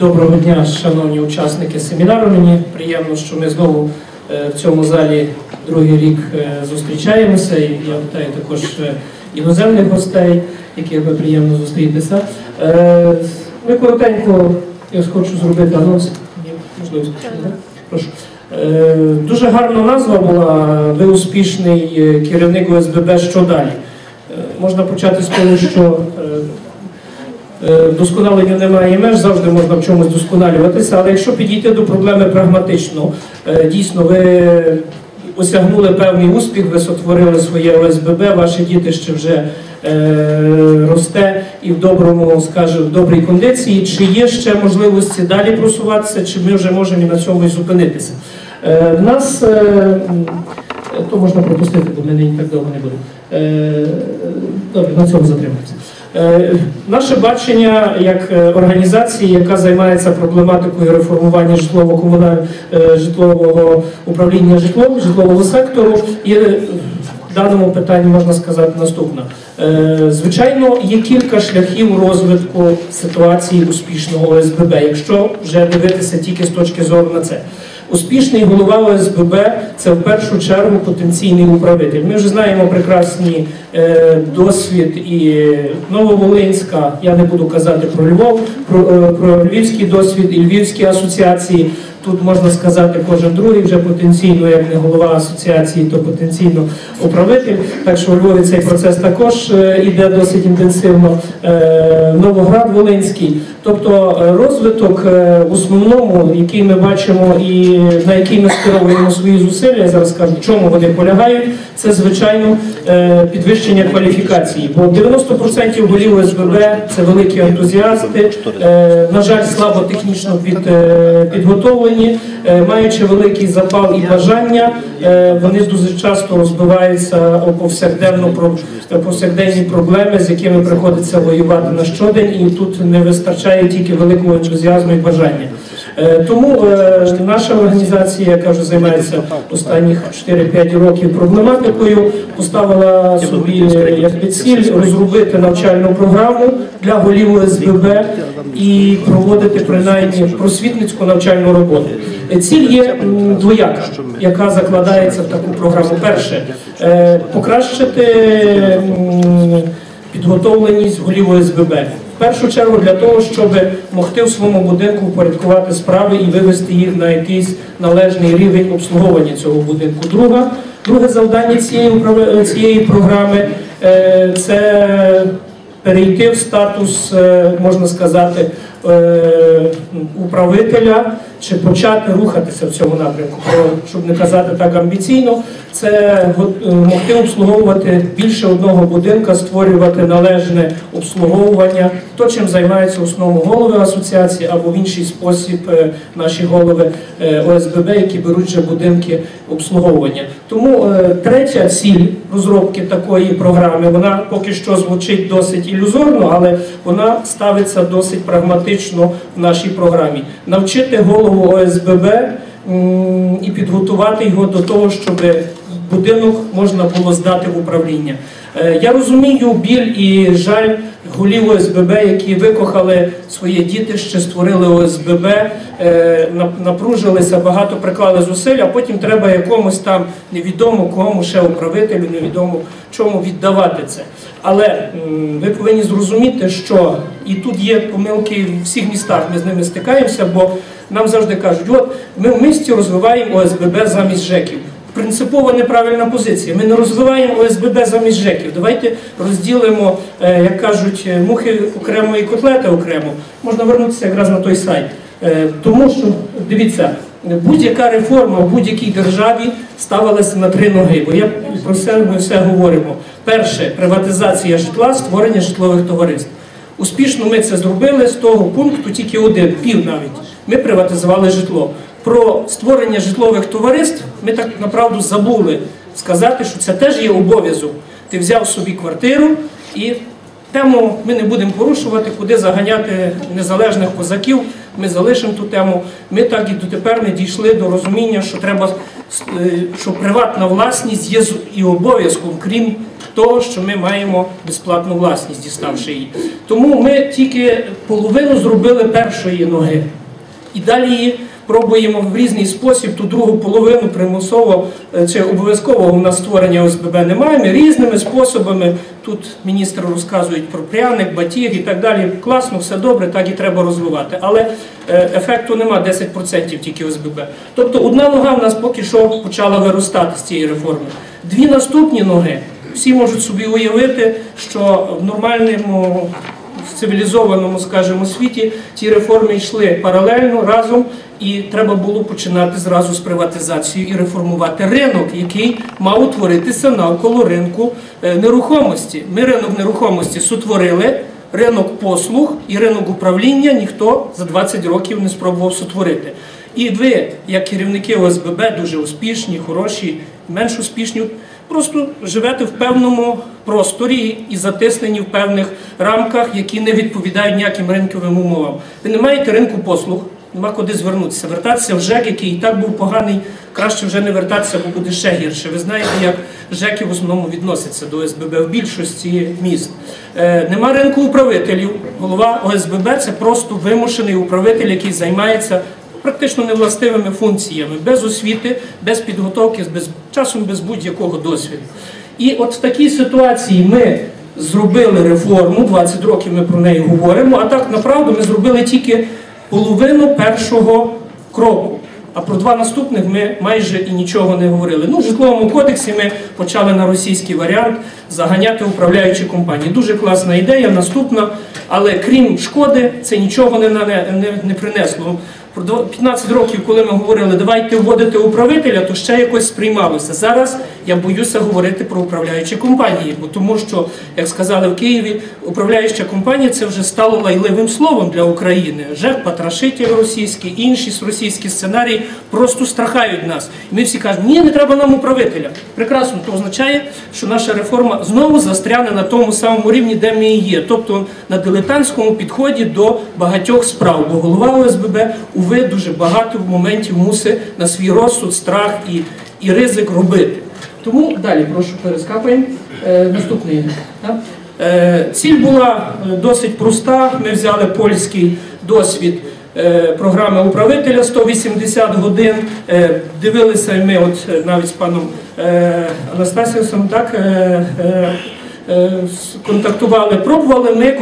Доброго дня, шановні учасники семінару. Мені приємно, що ми знову е, в цьому залі другий рік е, зустрічаємося. І я вітаю також е, іноземних гостей, яких би приємно зустрітися. Ми коротенько, я хочу зробити анонс. Прошу. Дуже гарна назва була. Ви успішний керівник ОСББ. Що далі? Можна почати з того, що Досконалення немає меж, завжди можна в чомусь досконалюватися, але якщо підійти до проблеми прагматично, е, дійсно ви осягнули певний успіх, ви сотворили своє ОСББ, ваші діти ще вже е, росте і в доброму, скажімо, в добрій кондиції. Чи є ще можливості далі просуватися, чи ми вже можемо і на цьому і зупинитися? Е, В нас е, то можна пропустити, бо ми нині так довго не будемо. Е, Добре, на цьому затримаємося. Е, Наше бачення як е, організації, яка займається проблематикою реформування житлово-комунального житлового управління житлом, житлового сектору, е, в даному питанні можна сказати наступне. Е, Звичайно, є кілька шляхів розвитку ситуації успішного ОСББ, якщо вже дивитися тільки з точки зору на це. Успішний голова ОСББ це в першу чергу потенційний управитель. Ми вже знаємо прекрасні е, досвід і Нововолинська, я не буду казати про Львов, про, е, про львівський досвід і львівські асоціації. Тут можна сказати, кожен другий вже потенційно, як не голова асоціації, то потенційно управитель. Так що у Львові цей процес також е, іде досить інтенсивно. Е, Новоград Волинський. Тобто е, розвиток е, в основному, який ми бачимо і на який ми скеровуємо свої зусилля, я зараз скажу, в чому вони полягають, це звичайно е, підвищення кваліфікації. Бо 90% голів ОСББ це великі ентузіасти, на жаль, слабо технічно під, підготовлені, маючи великий запал і бажання, вони дуже часто розбиваються про- повсякденні проблеми, з якими приходиться воювати на щодень, і тут не вистачає тільки великого ентузіазму і бажання. Е, Тому е, наша організація, яка вже займається останніх 4-5 років проблематикою, поставила собі як ціль розробити навчальну програму для голів ОСББ і проводити принаймні просвітницьку навчальну роботу. Е, Ціль є двояка, яка закладається в таку програму. Перше покращити підготовленість голів ОСББ. В першу чергу для того, щоб могти в своєму будинку впорядкувати справи і вивести їх на якийсь належний рівень обслуговування цього будинку. Друга, друге завдання цієї, цієї програми е, це перейти в статус, е, можна сказати, е, управителя чи почати рухатися в цьому напрямку, щоб не казати так амбіційно, це е, могти обслуговувати більше одного будинка, створювати належне обслуговування, то чим займаються в основному голови асоціації або в інший спосіб е, наші голови е, ОСББ, які беруть вже будинки обслуговування. Тому третя ціль розробки такої програми, вона поки що звучить досить ілюзорно, але вона ставиться досить прагматично в нашій програмі. Навчити голову ОСББ і підготувати його до того, щоб будинок можна було здати в управління. Е, Я розумію біль і жаль голів ОСББ, які викохали своє дітище, створили ОСББ, е, напружилися, багато приклали зусиль, а потім треба якомусь там невідомо кому ще управителю, невідомо чому віддавати це. Але ви повинні зрозуміти, що і тут є помилки в всіх містах, ми з ними стикаємося, бо нам завжди кажуть, от ми в місті розвиваємо ОСББ замість ЖЕКів. Принципово неправильна позиція. Ми не розвиваємо ОСББ замість ЖЕКів. Давайте розділимо, е, як кажуть, е, мухи окремо і котлети окремо. Можна вернутися якраз на той сайт. Е, Тому що, дивіться, будь-яка реформа в будь-якій державі ставилася на три ноги. Бо я про це ми все говоримо. Перше приватизація житла, створення житлових товариств. Успішно ми це зробили з того пункту, тільки один, пів навіть. Ми приватизували житло. Про створення житлових товариств ми так направду забули сказати, що це теж є обов'язок. Ти взяв собі квартиру і тему ми не будемо порушувати, куди заганяти незалежних козаків. Ми залишимо ту тему. Ми так і дотепер не дійшли до розуміння, що треба, е, що приватна власність є і обов'язком, крім того, що ми маємо безплатну власність, діставши її. Тому ми тільки половину зробили першої ноги. І далі пробуємо в різний спосіб ту другу половину примусово е, чи обов'язкового у нас створення ОСББ немає. Ми різними способами. Тут міністр розказують про пряник, батіг і так далі. Класно, все добре, так і треба розвивати. Але е, ефекту нема 10% тільки ОСББ. Тобто одна нога в нас поки що почала виростати з цієї реформи. Дві наступні ноги всі можуть собі уявити, що в нормальному в цивілізованому, скажімо, світі ті реформи йшли паралельно разом, і треба було починати зразу з приватизацією і реформувати ринок, який мав утворитися навколо ринку е, нерухомості. Ми ринок нерухомості сотворили. Ринок послуг і ринок управління ніхто за 20 років не спробував сотворити. І ви, як керівники ОСББ, дуже успішні, хороші, менш успішні, просто живете в певному просторі і затиснені в певних рамках, які не відповідають ніяким ринковим умовам. Ви не маєте ринку послуг, нема куди звернутися. Вертатися в ЖЕК, який і так був поганий, краще вже не вертатися, бо буде ще гірше. Ви знаєте, як ЖЕКи в основному відносяться до ОСББ в більшості міст. Е, нема ринку управителів. Голова ОСББ це просто вимушений управитель, який займається практично невластивими функціями, без освіти, без підготовки, без часом без будь-якого досвіду. І от в такій ситуації ми зробили реформу, 20 років ми про неї говоримо, а так направду ми зробили тільки половину першого кроку. А про два наступних ми майже і нічого не говорили. Ну, в житловому кодексі ми почали на російський варіант заганяти управляючі компанії. Дуже класна ідея, наступна, але крім шкоди, це нічого не, не, не, не принесло. Про 15 років, коли ми говорили, давайте вводити управителя, то ще якось сприймалося. Зараз я боюся говорити про управляючі компанії, бо тому що, як сказали в Києві, управляюча компанія це вже стало лайливим словом для України. ЖЕК, Патрашитель російський, інші російські сценарії просто страхають нас. І ми всі кажемо, ні, не треба нам управителя. Прекрасно, то означає, що наша реформа знову застряне на тому самому рівні, де ми і є, тобто на дилетантському підході до багатьох справ. Бо голова ОСББ уви дуже багато моментів мусить на свій розсуд, страх і, і ризик робити. Тому далі, прошу перескакуємо. Е, наступний. Е, ціль була е, досить проста. Ми взяли польський досвід е, програми управителя 180 годин. Е, дивилися ми, от навіть з паном Анастасіусом, так. Е, е, Е, контактували, пробували ми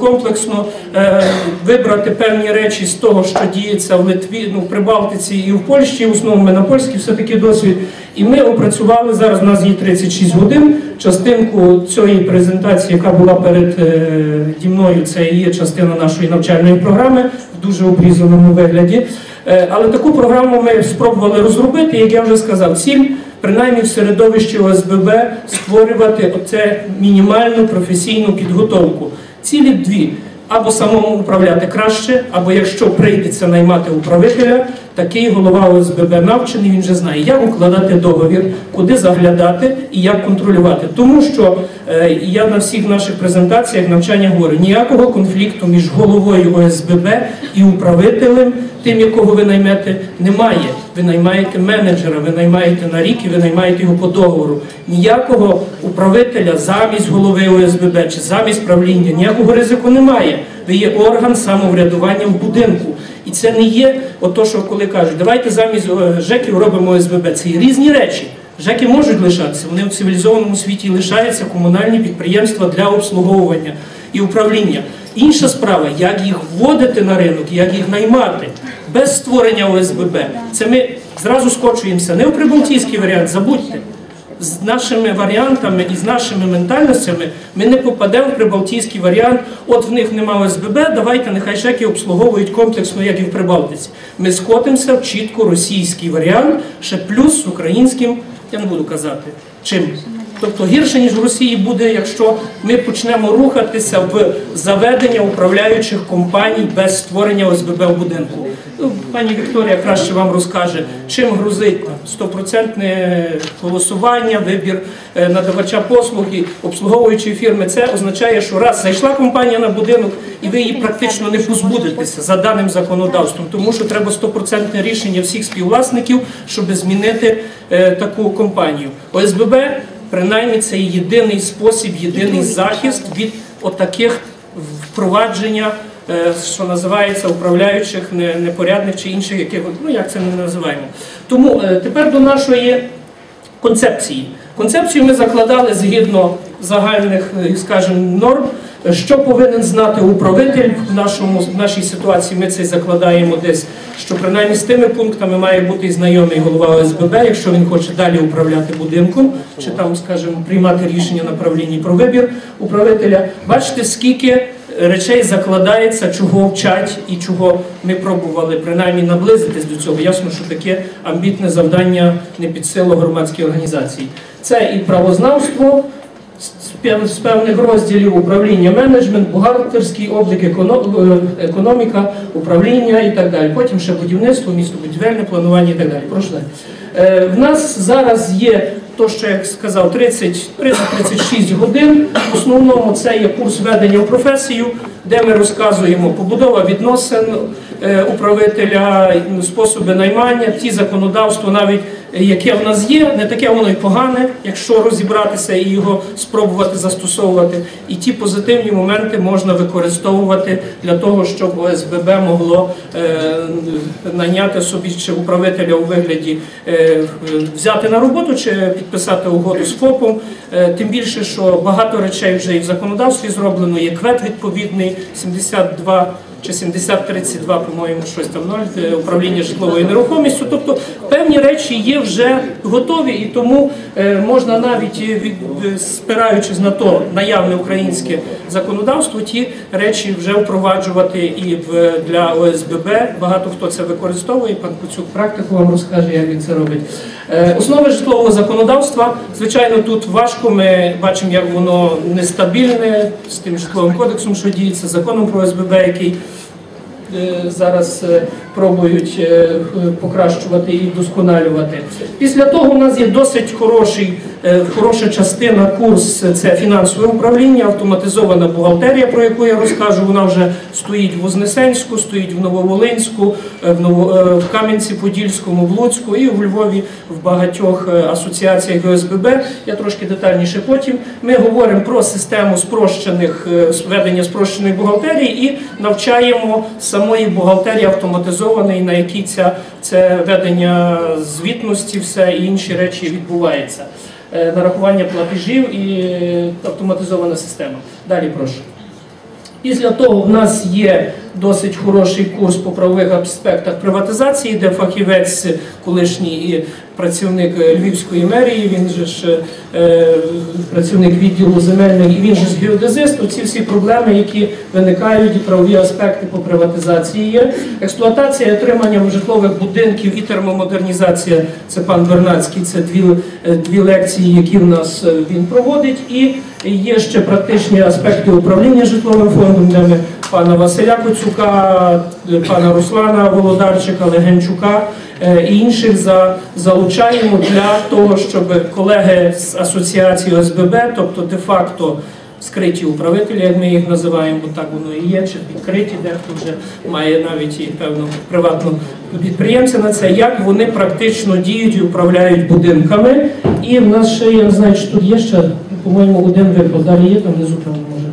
комплексно е, вибрати певні речі з того, що діється в Литві, ну в Прибалтиці і в Польщі. В основному на польський все-таки досвід. І ми опрацювали зараз. У нас є 36 годин. Частинку цієї презентації, яка була перед е, ді мною, це є частина нашої навчальної програми в дуже обрізаному вигляді. Е, Але таку програму ми спробували розробити, як я вже сказав, ціль принаймні в середовищі ОСББ створювати оце мінімальну професійну підготовку. Цілі дві. Або самому управляти краще, або якщо прийдеться наймати управителя, такий голова ОСББ навчений, він вже знає, як укладати договір, куди заглядати і як контролювати. Тому що е, я на всіх наших презентаціях навчання говорю, ніякого конфлікту між головою ОСББ і управителем, тим, якого ви наймете, немає. Ви наймаєте менеджера, ви наймаєте на рік і ви наймаєте його по договору. Ніякого управителя замість голови ОСББ чи замість правління, ніякого ризику немає. Ви є орган самоврядування в будинку. І це не є ото, що коли кажуть, давайте замість е, ЖЕКів робимо ОСББ. Це є різні речі. ЖЕКи можуть лишатися, вони в цивілізованому світі лишаються комунальні підприємства для обслуговування і управління. Інша справа, як їх вводити на ринок, як їх наймати без створення ОСББ. Це ми зразу скочуємося не в прибалтійський варіант, забудьте. З нашими варіантами і з нашими ментальностями ми не попадемо в прибалтійський варіант. От в них немає ОСББ, давайте нехай ЖЕКи обслуговують комплексно, як і в Прибалтиці. Ми скотимося в чітко російський варіант, ще плюс з українським, я не буду казати, чим. Тобто гірше, ніж в Росії буде, якщо ми почнемо рухатися в заведення управляючих компаній без створення ОСББ в будинку. Пані Вікторія краще вам розкаже, чим грузить стопроцентне голосування, вибір е, надавача послуги, обслуговуючої фірми. Це означає, що раз зайшла компанія на будинок, і ви її практично не позбудетеся за даним законодавством, тому що треба стопроцентне рішення всіх співвласників, щоб змінити е, таку компанію. ОСББ принаймні це єдиний спосіб, єдиний захист від отаких впровадження, що називається управляючих непорядних чи інших якихось, ну як це не називаємо. Тому е, тепер до нашої концепції. Концепцію ми закладали згідно загальних, е, скажімо, норм. Що повинен знати управитель в нашому в нашій ситуації? Ми це закладаємо десь, що принаймні з тими пунктами має бути знайомий голова ОСББ, якщо він хоче далі управляти будинком, чи там, скажімо, приймати рішення на правлінні про вибір управителя. Бачите, скільки речей закладається, чого вчать і чого ми пробували принаймні наблизитись до цього. Ясно, що таке амбітне завдання не під силу громадській організації. Це і правознавство з певних розділів управління, менеджмент, бухгалтерський облік, е, економіка, управління і так далі. Потім ще будівництво, містобудівельне планування і так далі. Прошу. Е, В нас зараз є то, що як сказав, 30-36 годин. В основному це є курс ведення в професію, де ми розказуємо побудова відносин управителя, способи наймання, ті законодавства, навіть е, яке в нас є, не таке воно й погане, якщо розібратися і його спробувати застосовувати. І ті позитивні моменти можна використовувати для того, щоб ОСББ могло е, найняти собі чи управителя у вигляді е, взяти на роботу чи підписати угоду з ФОПом. Е, Тим більше, що багато речей вже і в законодавстві зроблено, є квет відповідний 72 чи 7032, по-моєму, щось там ноль, е, управління житловою нерухомістю. Тобто певні речі є вже готові, і тому е, можна навіть е, від, спираючись на то наявне українське законодавство, ті речі вже впроваджувати і в для ОСББ. Багато хто це використовує. Пан Куцюк практику вам розкаже, як він це робить. Основи житлового законодавства, звичайно, тут важко. Ми бачимо, як воно нестабільне з тим житловим кодексом, що діється, законом про ОСББ, який зараз е, пробують е, покращувати і вдосконалювати. Після того у нас є досить хороший, е, хороша частина курс це фінансове управління, автоматизована бухгалтерія, про яку я розкажу. Вона вже стоїть в Вознесенську, стоїть в Нововолинську, е, е, в Кам'янці-Подільському, в Луцьку і в Львові в багатьох е, асоціаціях ОСББ. Я трошки детальніше потім. Ми говоримо про систему спрощених е, ведення спрощеної бухгалтерії і навчаємо самої бухгалтерії автоматизованої, на якій ця це ведення звітності, все і інші речі відбувається. Е, Нарахування платежів і автоматизована система. Далі прошу. Після того в нас є досить хороший курс по правових аспектах приватизації, де фахівець, колишній працівник е, Львівської мерії, він же ж е, працівник відділу земельних, і він же ж геодезист. Ці всі проблеми, які виникають, і правові аспекти по приватизації є. Експлуатація і отримання житлових будинків і термомодернізація. Це пан Вернацький. Це дві, е, дві лекції, які в нас е, він проводить. І є ще практичні аспекти управління житловим фондом, де ми пана Василя Коцюка, пана Руслана Володарчика, Легенчука е, і інших за, залучаємо для того, щоб колеги з асоціації ОСББ, тобто де-факто скриті управителі, як ми їх називаємо, бо так воно і є, чи відкриті, дехто вже має навіть і певно приватну підприємця на це, як вони практично діють і управляють будинками. І в нас ще, я не знаю, чи тут є ще, по-моєму, один виклад, далі є там внизу, там може.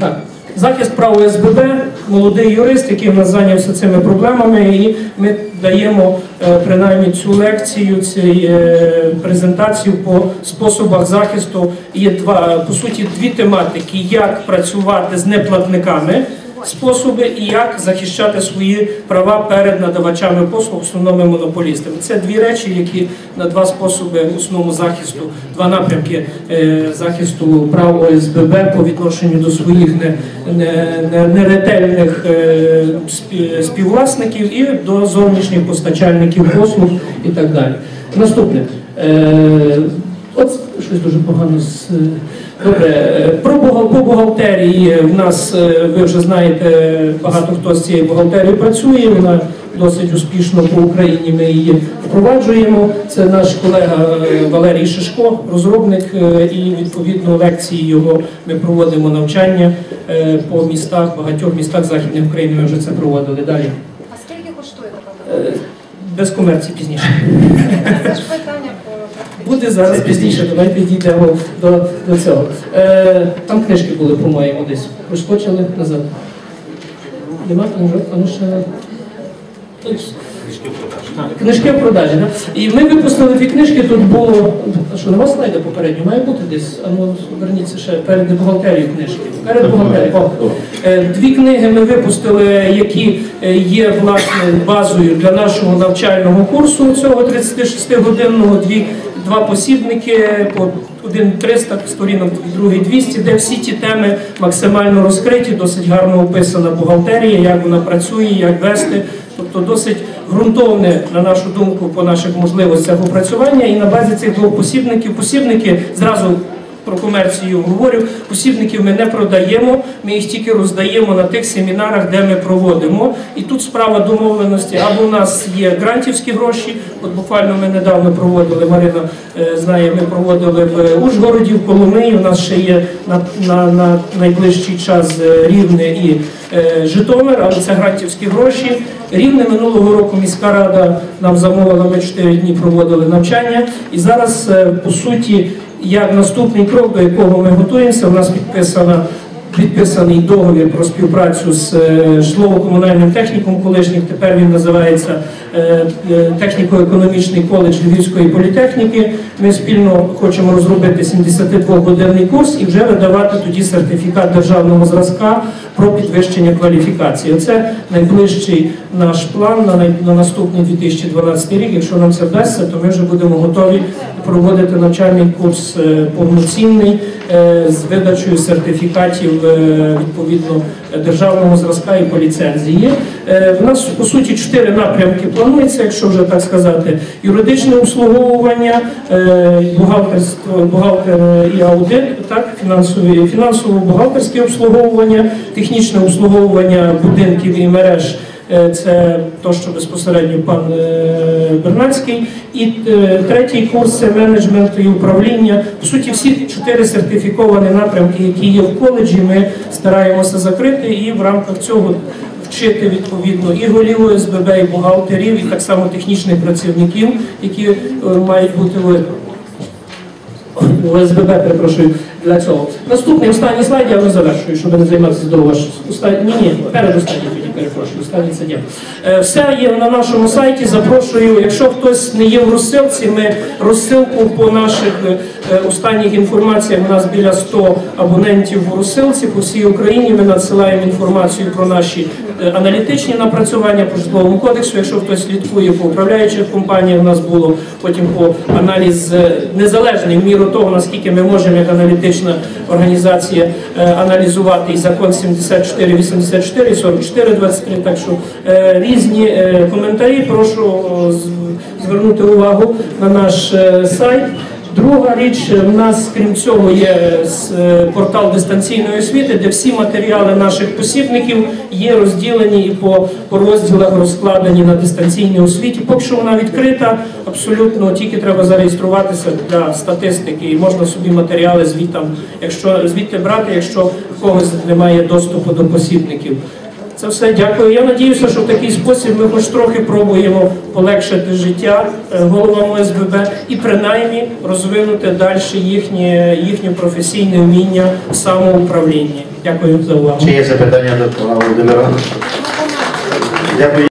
Так. Захист прав СББ, молодий юрист, який в нас зайнявся цими проблемами, і ми даємо е, принаймні цю лекцію, цю е, презентацію по способах захисту. Є два по суті дві тематики: як працювати з неплатниками. Способи і як захищати свої права перед надавачами послуг, основними монополістами. Це дві речі, які на два способи основного захисту, два напрямки е, захисту прав ОСББ по відношенню до своїх не, не, не, неретельних е, співвласників і до зовнішніх постачальників послуг і так далі. Наступне. От щось дуже погано з. е, Добре, е, про по бухгалтерії в нас, е, ви вже знаєте, багато хто з цією бухгалтерією працює. Вона досить успішно по Україні. Ми її впроваджуємо. Це наш колега Валерій Шишко, розробник, і відповідно лекції його ми проводимо навчання по містах, багатьох містах Західної України. Ми вже це проводили далі. А скільки коштує така Без комерції пізніше. Це ж питання Буде зараз пізніше, давайте дійдемо до, до цього. Е, там книжки були, по-моєму, десь. Вискочили назад. Нема там вже, а ну ще. Тут. Книжки в продажі, так? І ми випустили дві книжки, тут було. А що, нема слайда попередньо? Має бути десь. А ну верніться ще перед бухгалтерією книжки. Перед бухгалтерією. Е, Дві книги ми випустили, які е, є власне базою для нашого навчального курсу цього 36-годинного. Дві два посібники по один 300 сторінок, другий 200, де всі ті теми максимально розкриті, досить гарно описана бухгалтерія, як вона працює, як вести. Тобто досить ґрунтовне, на нашу думку, по наших можливостях опрацювання. І на базі цих двох посібників, посібники зразу про комерцію говорю, посібників ми не продаємо, ми їх тільки роздаємо на тих семінарах, де ми проводимо. І тут справа домовленості, або у нас є грантівські гроші, от буквально ми недавно проводили, Марина е, знає, ми проводили в Ужгороді, в Коломиї, у нас ще є на, на, на найближчий час е, Рівне і е, Житомир, але це грантівські гроші. Рівне минулого року міська рада нам замовила, ми 4 дні проводили навчання. І зараз, е, по суті, як наступний крок, до якого ми готуємося, у нас підписана. Підписаний договір про співпрацю з е, житлово-комунальним техніком колишнім. Тепер він називається е, е, техніко-економічний коледж Львівської політехніки. Ми спільно хочемо розробити 72-годинний курс і вже видавати тоді сертифікат державного зразка про підвищення кваліфікації. Це найближчий наш план на, наступний 2012 рік. Якщо нам це вдасться, то ми вже будемо готові проводити навчальний курс повноцінний з видачею сертифікатів відповідно державного зразка і по ліцензії. Е, В нас по суті чотири напрямки планується, якщо вже так сказати: юридичне обслуговування, е, бухгалтерство, бухгалтер і аудит, так фінансові фінансово-бухгалтерське обслуговування, технічне обслуговування будинків і мереж. Е, Це то, що безпосередньо пан е, Бернацький. І е, третій курс це менеджмент і управління. По суті, всі чотири сертифіковані напрямки, які є в коледжі, ми стараємося закрити і в рамках цього вчити відповідно і голів ОСББ, і бухгалтерів, і так само технічних працівників, які мають бути в ОСББ, перепрошую, для цього. Наступний останній слайд я вже завершую, щоб не займатися довго. Останній, ні, ні, передостанній тоді перепрошую, останній є. Е, Все є на нашому сайті. Запрошую. Якщо хтось не є в розсилці, ми розсилку по наших е, останніх інформаціях. У нас біля 100 абонентів в розсилці по всій Україні. Ми надсилаємо інформацію про наші аналітичні напрацювання по житловому кодексу. Якщо хтось слідкує по управляючих компаніях, у нас було потім по аналіз е, незалежний в міру того, наскільки ми можемо як аналітична організація е, аналізувати і закон 74, 84, 44, 23. Так що е, різні е, коментарі. Прошу звернути увагу на наш е, сайт. Друга річ, е, в нас, крім цього, є е, е, портал дистанційної освіти, де всі матеріали наших посібників є розділені і по, по розділах розкладені на дистанційній освіті. Поки що вона відкрита, абсолютно тільки треба зареєструватися для статистики, і можна собі матеріали звітам, якщо звідти брати, якщо когось немає доступу до посібників. Це все дякую. Я надіюся, що в такий спосіб ми хоч трохи пробуємо полегшити життя е, головам ОСББ і принаймні розвинути далі їхнє, їхнє професійне вміння в самоуправлінні. Дякую за увагу. Чи є запитання до Володимира? Дякую.